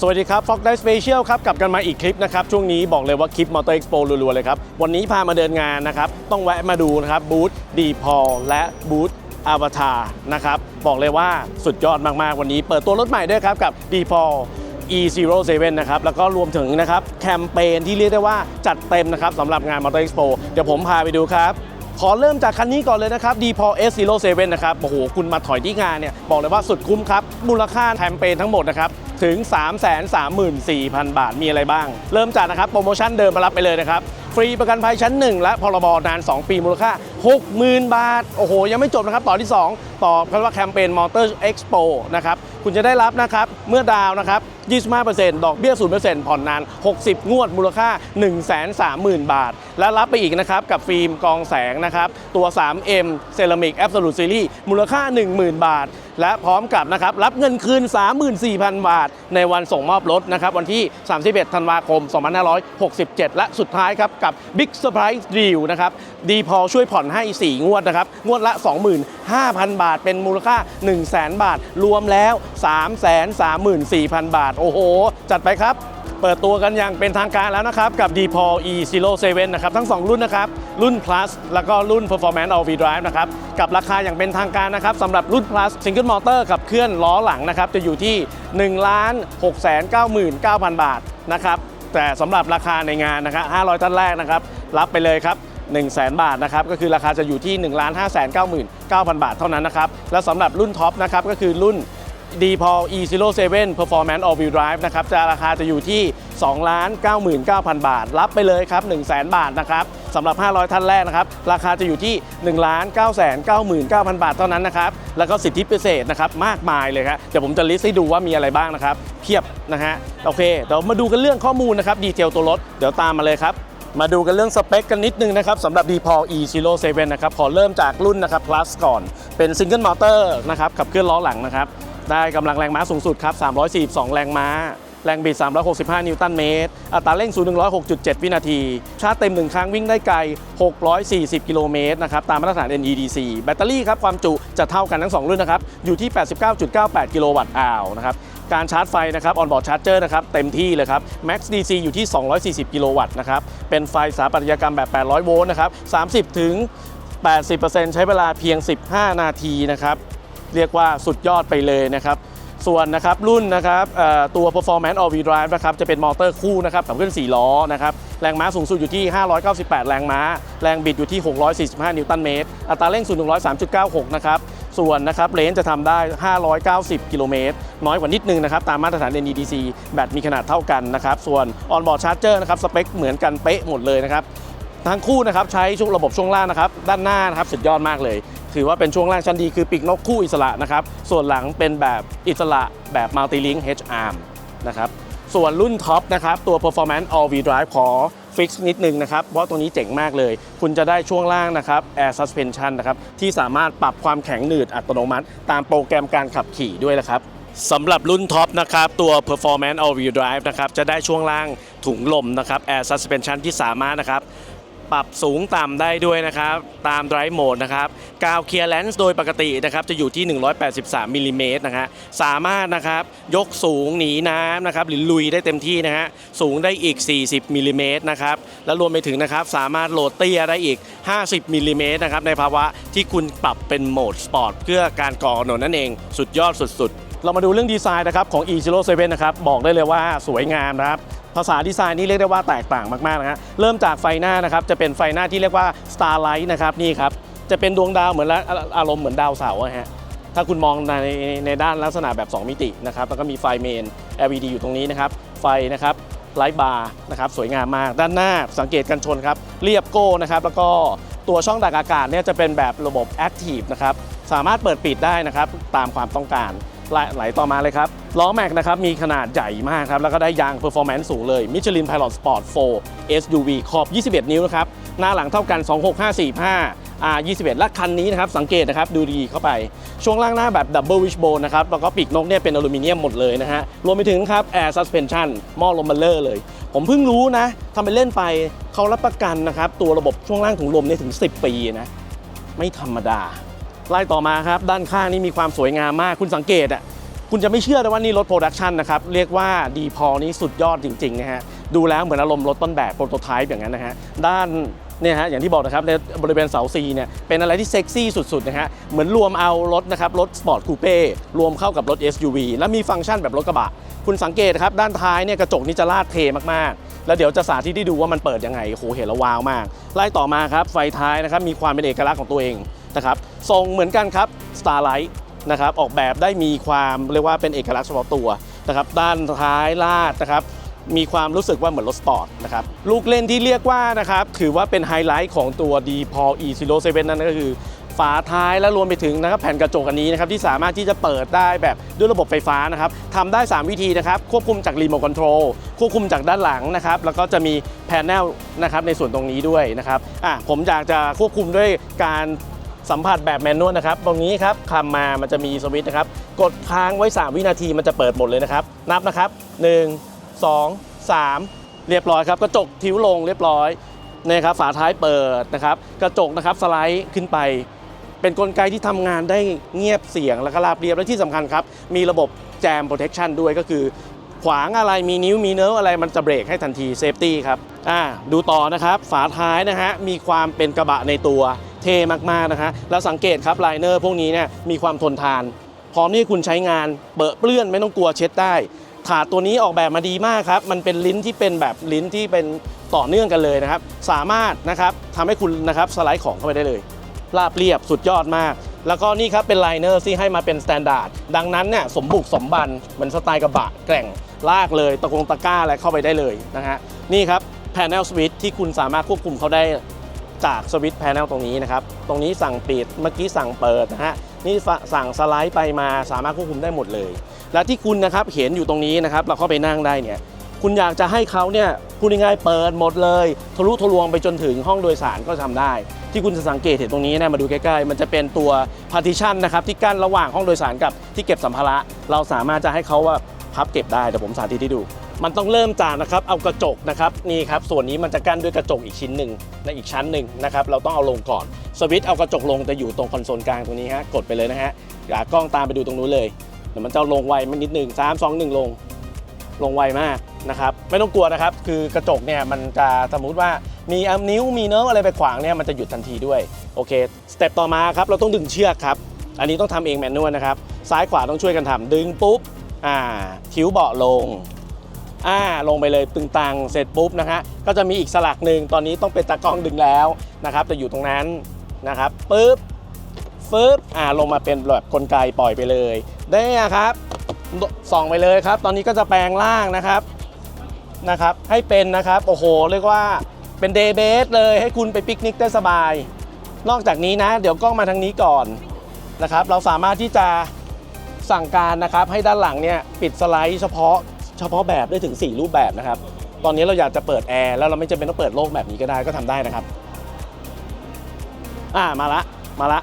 สวัสดีครับ Fox Day Special ครับกลับกันมาอีกคลิปนะครับ ช่วงนี้บอกเลยว่าคลิป Motor Expo รัวๆเลยครับ วันนี้พามาเดินงานนะครับ ต้องแวะมาดูนะครับบูธดีพอและบูธอ v วตารนะครับบอกเลยว่าสุดยอดมากๆ วันนี้เปิดตัวรถใหม่ด้วยครับกับ d p o E07 นะครับ แล้วก็รวมถึงนะครับแคมเปญที่เรียกได้ว่าจัดเต็มนะครับสำหรับงาน Motor Expo เดี๋ยวผมพาไปดูครับขอเริ่มจากคันนี้ก่อนเลยนะครับ d p o S07 นะครับ โอ้โห คุณมาถอยที่งานเนี่ย บอกเลยว่าสุดคุ้มครับ มูลค่าแคมเปญทั้งหมดนะครับ ถึง 334,000 บาทมีอะไรบ้าง เริ่มจากนะครับโปรโมชั่นเดิมมารับไปเลยนะครับ ฟรีประกันภัยชั้น 1 และพรบนาน 2 ปีมูลค่า 60,000 บาท โอ้โห ยังไม่จบนะครับ ต่อที่ 2 ต่อคำว่าแคมเปญ Motor Expo นะครับ คุณจะได้รับนะครับเมื่อดาวน์นะครับ25%ดอกเบี้ย 0%ผ่อนนาน 60 งวด มูลค่า 130,000 บาท และรับไปอีกนะครับ กับฟิล์มกองแสงนะครับ ตัว 3M Ceramic Absolute Series มูลค่า 10,000 บาท และพร้อมกับนะครับรับเงินคืน 34,000 บาท ในวันส่งมอบรถนะครับวันที่ 31 ธันวาคม 2567 และสุดท้ายครับกับ Big Surprise Deal นะครับดีพอช่วยผ่อนให้ 4 งวดนะครับงวดละ 25,000 บาท เป็นมูลค่า 100,000 บาท รวมแล้ว 334,000 บาท โอ้โห จัดไปครับ เปิดตัวกันอย่างเป็นทางการแล้วนะครับ กับ d p o E07 นะครับ ทั้ง 2 รุ่นนะครับ รุ่น plus แล้วก็รุ่น performance all wheel drive นะครับ กับราคาอย่างเป็นทางการนะครับสำหรับรุ่น plus single motor กับเคลื่อนล้อหลังนะครับ จะอยู่ที่ 1 6 9 9 0 0 0 บาทนะครับ แต่สำหรับราคาในงานนะครับ500 ท่านแรกนะครับ รับไปเลยครับ1 0 0 0 0 0 บาทนะครับก็คือราคาจะอยู่ที่ 1 5 9 9 9 0 0 บาทเท่านั้นนะครับและสำหรับรุ่นท็อปนะครับก็คือรุ่น d p o E07 Performance All Wheel Drive นะครับจะราคาจะอยู่ที่ 2 99,000 บาท รับไปเลยครับ 1 0 0 0 0 0 บาทนะครับสำหรับ 500 ท่านแรกนะครับ ราคาจะอยู่ที่ 1 9 9 9 9 0 0 บาทเท่านั้นนะครับ แล้วก็สิทธิพิเศษนะครับมากมายเลยครับเดี๋ยวผมจะลิสต์ให้ดูว่ามีอะไรบ้างนะครับ เพียบนะฮะโอเคเดี๋ยวมาดูกันเรื่องข้อมูลนะครับดีเทลตัวรถเดี๋ยวตามมาเลยครับมาดูกันเรื่องสเปคกันนิดนึงนะครับสำหรับ d p o E07 นะครับขอเริ่มจากรุ่นนะครับ plus ก่อนเป็นซิงเกิลมอเตอร์นะครับขับเคลื่อนล้อหลังนะครับ ได้กำลังแรงม้าสูงสุดครับ 342 แรงม้า แรงบิด 365 นิวตันเมตร อัตราเร่ง0-106.7 วินาที ชาร์จเต็ม 1 ครั้งวิ่งได้ไกล 640 กิโลเมตรนะครับ ตามมาตรฐาน NEDC แบตเตอรี่ครับความจุจะเท่ากันทั้ง 2 รุ่นนะครับ อยู่ที่ 89.98 กิโลวัตต์อาวนะครับ การชาร์จไฟนะครับออนบอร์ดชาร์จเจอร์นะครับเต็มที่เลยครับ Max DC อยู่ที่ 240 กิโลวัตต์นะครับ เป็นไฟสถาปัตยกรรมแบบ 800 โวลต์นะครับ 30 ถึง 80%ใช้เวลาเพียง 15 นาทีนะครับ เรียกว่าสุดยอดไปเลยนะครับส่วนนะครับรุ่นนะครับตัว performance all wheel drive นะครับจะเป็นมอเตอร์คู่นะครับขับเคลื่อน4ล้อนะครับแรงม้าสูงสุดอยู่ที่ 598 แรงม้า แรงบิดอยู่ที่ 645 นิวตันเมตร อัตราเร่ง0 100 3.96 นะครับส่วนนะครับเลนจะทำได้ 590 กิโลเมตร น้อยกว่านิดนึงนะครับ ตามมาตรฐาน NEDC แบตมีขนาดเท่ากันนะครับ ส่วน on-board charger นะครับ สเปคเหมือนกันเป๊ะหมดเลยนะครับ ทั้งคู่นะครับใช้ช่วงระบบช่วงล่างนะครับ ด้านหน้านะครับ สุดยอดมากเลย ถือว่าเป็นช่วงล่างชั้นดีคือปีกนกคู่อิสระนะครับ ส่วนหลังเป็นแบบอิสระแบบ multi link H arm นะครับ ส่วนรุ่นท็อปนะครับตัว performance all wheel drive ขอฟิกนิดนึงนะครับ เพราะตัวนี้เจ๋งมากเลย คุณจะได้ช่วงล่างนะครับ air suspension นะครับที่สามารถปรับความแข็งหนืดอัตโนมัติ ตามโปรแกรมการขับขี่ด้วยนะครับสำหรับรุ่นท็อปนะครับตัว performance all wheel drive นะครับจะได้ช่วงล่างถุงลมนะครับ air suspension ที่สามารถนะครับ ปรับสูงต่ำได้ด้วยนะครับ ตาม drive mode นะครับกาวเคลียร์แลนซ์โดยปกตินะครับจะอยู่ที่ 183มิลลิเมตรนะฮะสามารถนะครับยกสูงหนีน้ำนะครับหรือลุยได้เต็มที่นะฮะสูงได้อีก 40มิลลิเมตรนะครับแล้วรวมไปถึงนะครับสามารถโหลดเตี้ยได้อีก 50มิลลิเมตรนะครับในภาวะที่คุณปรับเป็นโหมดสปอร์ตเพื่อการก่อถนนนั่นเอง สุดยอดสุดๆ เรามาดูเรื่องดีไซน์นะครับของ E07 นะครับบอกได้เลยว่าสวยงามนะครับ ภาษาดีไซน์นี่เรียกได้ว่าแตกต่างมากๆนะฮะเริ่มจากไฟหน้านะครับจะเป็นไฟหน้าที่เรียกว่า Starlight นะครับนี่ครับจะเป็นดวงดาวเหมือนละอารมณ์เหมือนดาวเสาร์ฮะถ้าคุณมองในในด้านลักษณะแบบ 2 มิตินะครับแล้วก็มีไฟเมน LED อยู่ตรงนี้นะครับไฟนะครับไลท์บาร์นะครับสวยงามมากด้านหน้าสังเกตกันชนครับเรียบโก้นะครับแล้วก็ตัวช่องดักอากาศเนี่ยจะเป็นแบบระบบ Active นะครับสามารถเปิดปิดได้นะครับตามความต้องการ ไหลไหลต่อมาเลยครับล้อแม็กนะครับมีขนาดใหญ่มากครับ แล้วก็ได้ยาง performance สูงเลย Michelin Pilot Sport 4 SUV ขอบ 21 นิ้วนะครับ หน้าหลังเท่ากัน 26545 R 21และคันนี้นะครับ สังเกตนะครับ ดูดีเข้าไป ช่วงล่างหน้าแบบ Double Wishbone นะครับ แล้วก็ปีกนกเนี่ยเป็นอลูมิเนียมหมดเลยนะฮะ รวมไปถึงครับ Air Suspension หม้อลมเบลเลอร์เลย ผมเพิ่งรู้นะทำไปเล่นไปเขารับประกันนะครับตัวระบบช่วงล่างถุงลมเนี่ยถึง 10 ปีนะไม่ธรรมดา ไล่ต่อมาครับ ด้านข้างนี่มีความสวยงามมากคุณสังเกตอะคุณจะไม่เชื่อเลยว่านี่รถโปรดักชันนะครับ เรียกว่าดีพอนี้สุดยอดจริงๆนะฮะดูแล้วเหมือนอารมณ์รถต้นแบบโปรโตไทป์อย่างนั้นนะฮะด้านเนี่ยฮะอย่างที่บอกนะครับในบริเวณเสาซีเนี่ยเป็นอะไรที่เซ็กซี่สุดๆนะฮะเหมือนรวมเอารถนะครับรถสปอร์ตคูเป้รวมเข้ากับรถ SUV และมีฟังก์ชันแบบรถกระบะ คุณสังเกตครับด้านท้ายเนี่ยกระจกนี่จะลาดเทมากๆ แล้วเดี๋ยวจะสาธิตให้ดูว่ามันเปิดยังไงโอ้โหเห็นแล้วว้าวมาก ไล่ต่อมาครับไฟท้ายนะครับมีความเป็นเอกลักษณ์ของตัวเอง นะครับทรงเหมือนกันครับ Starlight นะครับออกแบบได้มีความเรียกว่าเป็นเอกลักษณ์เฉพาะตัวนะครับด้านท้ายลาดนะครับมีความรู้สึกว่าเหมือนรถสปอร์ตนะครับลูกเล่นที่เรียกว่านะครับถือว่าเป็นไฮไลท์ของตัว d p o e 0 7นั่นก็คือ ฝาท้ายและรวมไปถึงนะครับแผ่นกระจกอันนี้นะครับที่สามารถที่จะเปิดได้แบบด้วยระบบไฟฟ้านะครับทำได้ 3 วิธีนะครับควบคุมจากรีโมทคอนโทรลควบคุมจากด้านหลังนะครับแล้วก็จะมีแผนแนลนะครับในส่วนตรงนี้ด้วยนะครับอะผมอยากจะควบคุมด้วยการ สัมผัสแบบแมนนวลนะครับ ตรงนี้ครับคำมามันจะมีสวิตช์นะครับ กดค้างไว้ 3 วินาทีมันจะเปิดหมดเลยนะครับ นับนะครับ 1 2 3 เรียบร้อยครับ กระจกทิ้วลงเรียบร้อยนะครับฝาท้ายเปิดนะครับ กระจกนะครับสไลด์ขึ้นไป เป็นกลไกที่ทำงานได้เงียบเสียงแล้วก็ราบเรียบและที่สำคัญครับ มีระบบแจม protection ด้วยก็คือ ขวางอะไรมีนิ้วมีเนิร์ฟอะไรมันจะเบรกให้ทันทีเซฟตี้ครับอ่าดูต่อนะครับ ฝาท้ายนะฮะมีความเป็นกระบะในตัว ท่มากๆนะฮะแล้วสังเกตครับไลเนอร์พวกนี้เนี่ยมีความทนทาน พร้อมที่คุณใช้งานเปอะเปื้อนไม่ต้องกลัวเช็ดได้ถาดตัวนี้ออกแบบมาดีมากครับ มันเป็นลิ้นที่เป็นแบบลิ้นที่เป็นต่อเนื่องกันเลยนะครับ สามารถนะครับทำให้คุณนะครับสไลด์ของเข้าไปได้เลยราบเรียบสุดยอดมาก แล้วก็นี่ครับเป็นไลเนอร์ที่ให้มาเป็นสแตนดาร์ด ดังนั้นเนี่ยสมบุกสมบันเหมือนสไตล์กระบะแกร่ง ลากเลยตะกงตะก้าอะไรเข้าไปได้เลยนะฮะ นี่ครับแผงสวิตที่คุณสามารถควบคุมเขาได้ จากสวิตช์แผงตรงนี้นะครับ ตรงนี้สั่งปิด เมื่อกี้สั่งเปิดนะฮะ นี่สั่งสไลด์ไปมาสามารถควบคุมได้หมดเลย และที่คุณนะครับเห็นอยู่ตรงนี้นะครับ เราเข้าไปนั่งได้เนี่ย คุณอยากจะให้เขาเนี่ยพูดง่ายๆเปิดหมดเลย ทะลุทะลวงไปจนถึงห้องโดยสารก็ทำได้ ที่คุณจะสังเกตเห็นตรงนี้นะมาดูใกล้ๆ มันจะเป็นตัว partition นะครับที่กั้นระหว่างห้องโดยสารกับที่เก็บสัมภาระ เราสามารถจะให้เขาว่าพับเก็บได้เดี๋ยวผมสาธิตให้ดู มันต้องเริ่มจากนะครับเอากระจกนะครับนี่ครับส่วนนี้มันจะกั้นด้วยกระจกอีกชิ้นหนึ่งในอีกชั้นหนึ่งนะครับเราต้องเอาลงก่อนสวิตช์เอากระจกลงจะอยู่ตรงคอนโซลกลางตรงนี้ฮะกดไปเลยนะฮะอย่ากล้องตามไปดูตรงนู้นเลยเดี๋ยวมันจะลงไวมันนิดหนึ่งสามสองหนึ่งลงลงไวมากนะครับไม่ต้องกลัวนะครับคือกระจกเนี่ยมันจะสมมุติว่ามีอัมนิ้วมีเนิร์ฟอะไรไปขวางเนี่ยมันจะหยุดทันทีด้วยโอเคสเต็ปต่อมาครับเราต้องดึงเชือกครับอันนี้ต้องทำเองแมนนวลนะครับซ้ายขวาต้องช่วยกันทำดึงปุ๊บอ่าคิ้วเบาะลง อ่าลงไปเลยตึงตังเสร็จปุ๊บนะฮะก็จะมีอีกสลักหนึ่งตอนนี้ต้องเป็นตากล้องดึงแล้วนะครับจะอยู่ตรงนั้นนะครับปุ๊บฟึบอ่าลงมาเป็นแบบกลไกปล่อยไปเลยได้ครับส่องไปเลยครับ ตอนนี้ก็จะแปลงร่างนะครับนะครับ ให้เป็นนะครับโอ้โหเรียกว่าเป็นเดย์เบสเลยให้คุณไปปิกนิกได้สบาย นอกจากนี้นะ เดี๋ยวกล้องมาทางนี้ก่อนนะครับ เราสามารถที่จะสั่งการนะครับให้ด้านหลังเนี่ยปิดสไลด์เฉพาะ เฉพาะแบบได้ถึง 4 รูปแบบนะครับ ตอนนี้เราอยากจะเปิดแอร์แล้วเราไม่จำเป็นต้องเปิดโล่งแบบนี้ก็ได้ก็ทำได้นะครับ อ่ามาละมาละ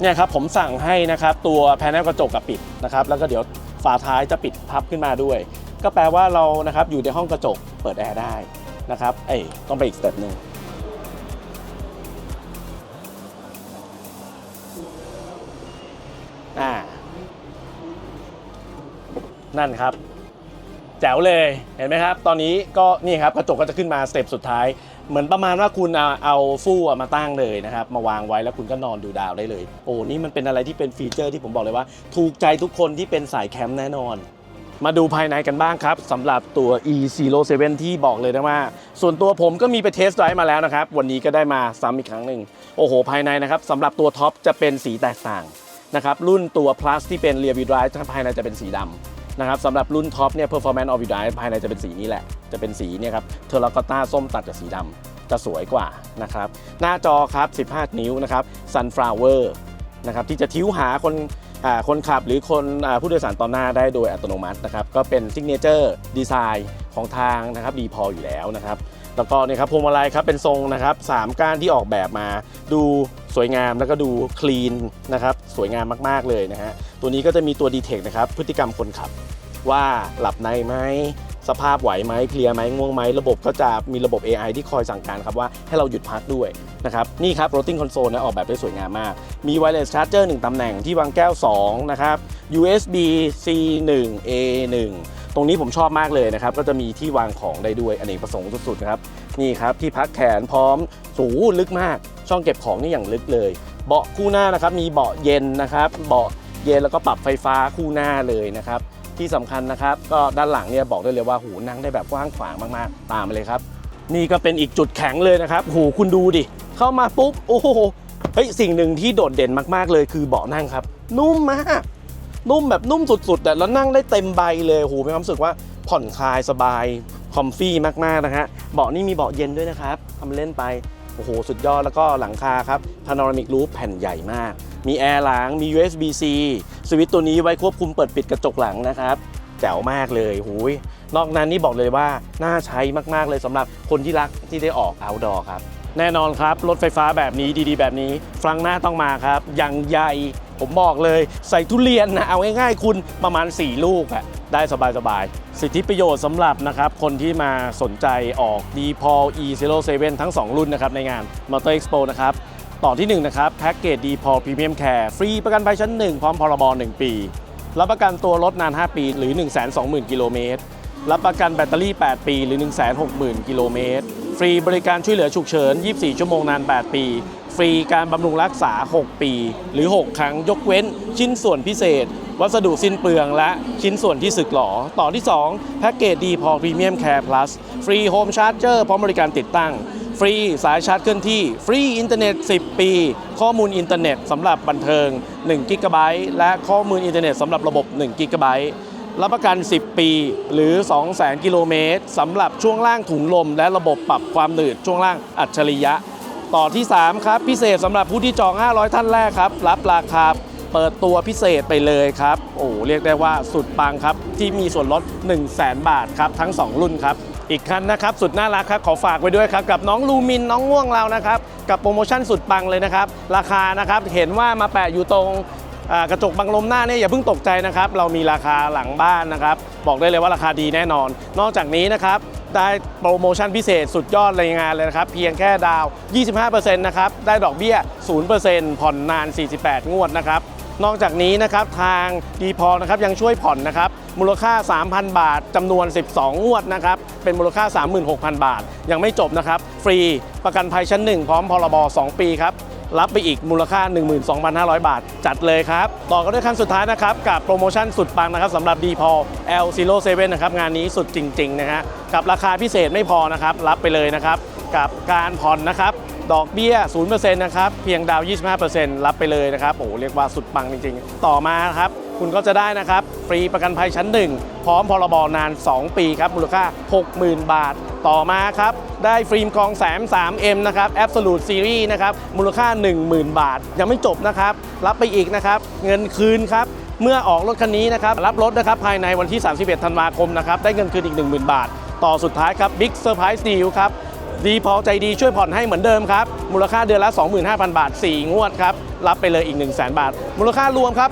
เนี่ยครับผมสั่งให้นะครับตัวแผงกระจกกับปิดนะครับแล้วก็เดี๋ยวฝาท้ายจะปิดพับขึ้นมาด้วย ก็แปลว่าเรานะครับอยู่ในห้องกระจกเปิดแอร์ได้นะครับเอ้ยต้องไปอีกสเต็ปหนึ่ง นั่นครับ แจ๋วเลยเห็นไหมครับ ตอนนี้ก็นี่ครับกระจกก็จะขึ้นมาสเต็ปสุดท้าย เหมือนประมาณว่าคุณเอาเอาฟู่มาตั้งเลยนะครับ มาวางไว้แล้วคุณก็นอนดูดาวได้เลย โอ้นี่มันเป็นอะไรที่เป็นฟีเจอร์ที่ผมบอกเลยว่า ถูกใจทุกคนที่เป็นสายแคมป์แน่นอนมาดูภายในกันบ้างครับสำหรับตัว E07 ที่บอกเลยนะว่า ส่วนตัวผมก็มีไปเทสต์ไดร์มาแล้วนะครับ วันนี้ก็ได้มาซ้ำอีกครั้งหนึ่งโอ้โห ภายในนะครับสำหรับตัวท็อปจะเป็นสีแตกต่างนะครับ รุ่นตัว plus ที่เป็น rear wheel drive ภายในจะเป็นสีดำ นะครับสำหรับรุ่นท็อปเนี่ย performance all wheel drive ภายในจะเป็นสีนี้แหละ จะเป็นสีเนี่ยครับเทอร์ c กต้าส้มตัดกับสีดำจะสวยกว่านะครับ หน้าจอครับ 15 นิ้วนะครับ sunflower นะครับที่จะทิ้วหาคนคนขับหรือคนผู้โดยสารตอนหน้าได้โดยอัตโนมัตินะครับ ก็เป็น signature design ของทางนะครับดีพออยู่แล้วนะครับ แล้วก็เนี่ยครับพวงมาลัยครับเป็นทรงนะครับสามก้านที่ออกแบบมาดู สวยงามแล้วก็ดูคลีนนะครับสวยงามมากๆเลยนะฮะตัวนี้ก็จะมีตัวดีเทคนะครับพฤติกรรมคนขับ ว่าหลับในไหมสภาพไหวไหมเพลียร์ไหมง่วงไหมระบบก็จะมีระบบ AI ที่คอยสั่งการครับว่าให้เราหยุดพักด้วยนะครับนี่ครับ Rotating Console นะออกแบบได้สวยงามมาก มี Wireless Charger 1ตำแหน่งที่วางแก้ว 2 นะครับ USB C 1 A 1ตรงนี้ผมชอบมากเลยนะครับ ก็จะมีที่วางของได้ด้วยอเนกประสงค์สุดๆครับ นี่ครับ ที่พักแขนพร้อมสูงลึกมาก ช่องเก็บของนี่อย่างลึกเลย เบาะคู่หน้านะครับมีเบาะเย็นนะครับเบาะเย็นแล้วก็ปรับไฟฟ้าคู่หน้าเลยนะครับที่สำคัญนะครับก็ด้านหลังเนี่ยบอกได้เลยว่าหูนั่งได้แบบกว้างขวางมากๆ ตามมาเลยครับ นี่ก็เป็นอีกจุดแข็งเลยนะครับหูคุณดูดิ เข้ามาปุ๊บโอ้โหเฮ้ยสิ่งหนึ่งที่โดดเด่นมากๆเลยคือเบาะนั่งครับ นุ่มมากนุ่มแบบนุ่มสุดๆแต่แล้วนั่งได้เต็มใบเลยโอ้โหมีความรู้สึกว่าผ่อนคลายสบายคอมฟี่มากๆนะฮะเบาะนี่มีเบาะเย็นด้วยนะครับทำเล่นไป โอ้โห สุดยอดแล้วก็หลังคาครับ Panoramic Roof แผ่นใหญ่มาก มีแอร์หลังมี USB-C สวิตช์ตัวนี้ไว้ควบคุมเปิดปิดกระจกหลังนะครับแจ๋วมากเลยหูยนอกนั้นนี่บอกเลยว่าน่าใช้มากๆเลยสำหรับคนที่รักที่ได้ออก outdoor ครับ แน่นอนครับ รถไฟฟ้าแบบนี้ดีๆ แบบนี้ฟรังหน้าต้องมาครับอย่างใหญ่ผมบอกเลย ใส่ทุเรียนนะเอาง่ายๆคุณประมาณ 4 ลูกอะ ได้สบายๆ สิทธิประโยชน์สำหรับนะครับคนที่มาสนใจออก d p o l E07 ทั้ง 2 รุ่นนะครับในงาน Motor Expo นะครับต่อที่ 1 นะครับ แพ็กเกจ d p o l Premium Care ฟรีประกันภัยชั้น 1 พร้อมพรบ1 ปี รับประกันตัวรถนาน 5 ปีหรือ 120,000 กิโลเมตรรับประกันแบตเตอรี่ 8 ปีหรือ 160,000 กิโลเมตร ฟรีบริการช่วยเหลือฉุกเฉิน 24 ชั่วโมงนาน 8 ปี ฟรีการบำรุงรักษา 6 ปี หรือ 6 ครั้งยกเว้น ชิ้นส่วนพิเศษ วัสดุสิ้นเปลืองและชิ้นส่วนที่สึกหรอ ต่อที่ 2 แพ็กเกจดีพอพรีเมียมแคร์พลัสฟรีโฮมชาร์จเจอร์พร้อมบริการติดตั้ง ฟรีสายชาร์จเคลื่อนที่ ฟรีอินเทอร์เน็ต 10 ปี ข้อมูลอินเทอร์เน็ตสำหรับบันเทิง1กิกะไบต์และข้อมูลอินเทอร์เน็ตสำหรับระบบ1กิกะไบต์รับประกัน 10 ปี หรือ 200,000 กิโลเมตรสำหรับช่วงล่างถุงลม และระบบปรับความหนืดช่วงล่างอัจฉริยะ ต่อที่ 3 ครับ พิเศษสำหรับผู้ที่จอง 500 ท่านแรกครับ รับราคาเปิดตัวพิเศษไปเลยครับ โอ้เรียกได้ว่าสุดปังครับ ที่มีส่วนลด 1 0 0 0 0แบาทครับ ทั้ง 2 รุ่นครับ อีกคันนะครับ สุดน่ารักครับ ขอฝากไว้ด้วยครับ กับน้องลูมินน้องง่วงเรานะครับ กับโปรโมชั่นสุดปังเลยนะครับ ราคานะครับเห็นว่ามาแปะอยู่ตรงกระจกบังลมหน้าเนี่ยอย่าเพิ่งตกใจนะครับ เรามีราคาหลังบ้านนะครับ บอกได้เลยว่าราคาดีแน่นอน นอกจากนี้นะครับ ได้โปรโมชั่นพิเศษสุดยอดเลยงานเลยนะครับ เพียงแค่ดาว 25%นะครับ ได้ดอกเบี้ย 0%ผ่อนนาน 48 งวดนะครับ นอกจากนี้นะครับทางดีพอนะครับยังช่วยผ่อนนะครับมูลค่า 3,000 บาทจำนวน 12 งวดนะครับ เป็นมูลค่า 36,000 บาท ยังไม่จบนะครับ ฟรีประกันภัยชั้น 1 พร้อมพรบ 2 ปีครับ รับไปอีกมูลค่า 12,500 บาท จัดเลยครับ ต่อกันด้วยขั้นสุดท้ายนะครับ กับโปรโมชั่นสุดปังนะครับสำหรับ d p o L07 นะครับ งานนี้สุดจริง ๆ นะฮะ กับราคาพิเศษไม่พอนะครับ รับไปเลยนะครับ กับการผ่อนนะครับ ดอกเบี้ย 0%นะครับ เพียงดาว 25%รับไปเลยนะครับ โอ้โหเรียกว่าสุดปังจริง ๆ ต่อมาครับคุณก็จะได้นะครับ ฟรีประกันภัยชั้น 1 พร้อมพรบนาน 2 ปีครับ มูลค่า 60,000 บาท ต่อมาครับ ได้ฟิล์มกองแสม 3M นะครับ Absolute Series นะครับ มูลค่า 10,000 บาท ยังไม่จบนะครับ รับไปอีกนะครับ เงินคืนครับเมื่อออกรถคันนี้นะครับ รับรถนะครับภายในวันที่ 31 ธันวาคมนะครับ ได้เงินคืนอีก 10,000 บาท ต่อสุดท้ายครับ Big Surprise Deal ครับ ดีพอใจดีช่วยผ่อนให้เหมือนเดิมครับ มูลค่าเดือนละ 25,000 บาท 4 งวดครับ รับไปเลยอีก 1 0 0 0 0 บาท มูลค่ารวมครับ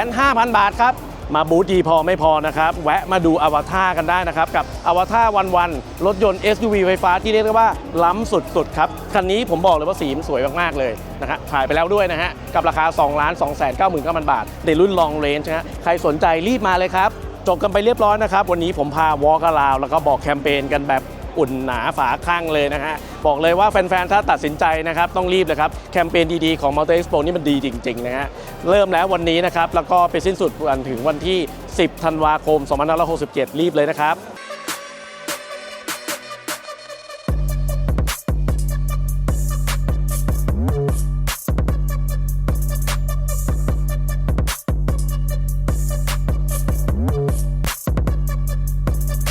3,500,000 บาทครับ มาบูธดีพอไม่พอนะครับ แวะมาดูอวตารกันได้นะครับ กับอวตารวันวันรถยนต์ SUV ไฟฟ้าที่เรียกได้ว่าล้ำสุดๆครับ คันนี้ผมบอกเลยว่าสีมันสวยมากๆเลยนะฮะถ่ายไปแล้วด้วยนะฮะ กับราคา 2 2 9 9 0 0 0 บาท ในรุ่น Long Range นะฮะใครสนใจรีบมาเลยครับจบกันไปเรียบร้อยนะครับ วันนี้ผมพาวอล์กอราว แล้วก็บอกแคมเปญกันแบบ อุ่นหนาฝาข้างเลยนะฮะ บอกเลยว่าแฟนๆ ถ้าตัดสินใจนะครับ ต้องรีบเลยครับ แคมเปญดีๆ ของ Motor Expo นี่มันดีจริงๆนะฮะ เริ่มแล้ววันนี้นะครับ แล้วก็ไปสิ้นสุดวันถึงวันที่ 10 ธันวาคม 2567 รีบเลยนะครับ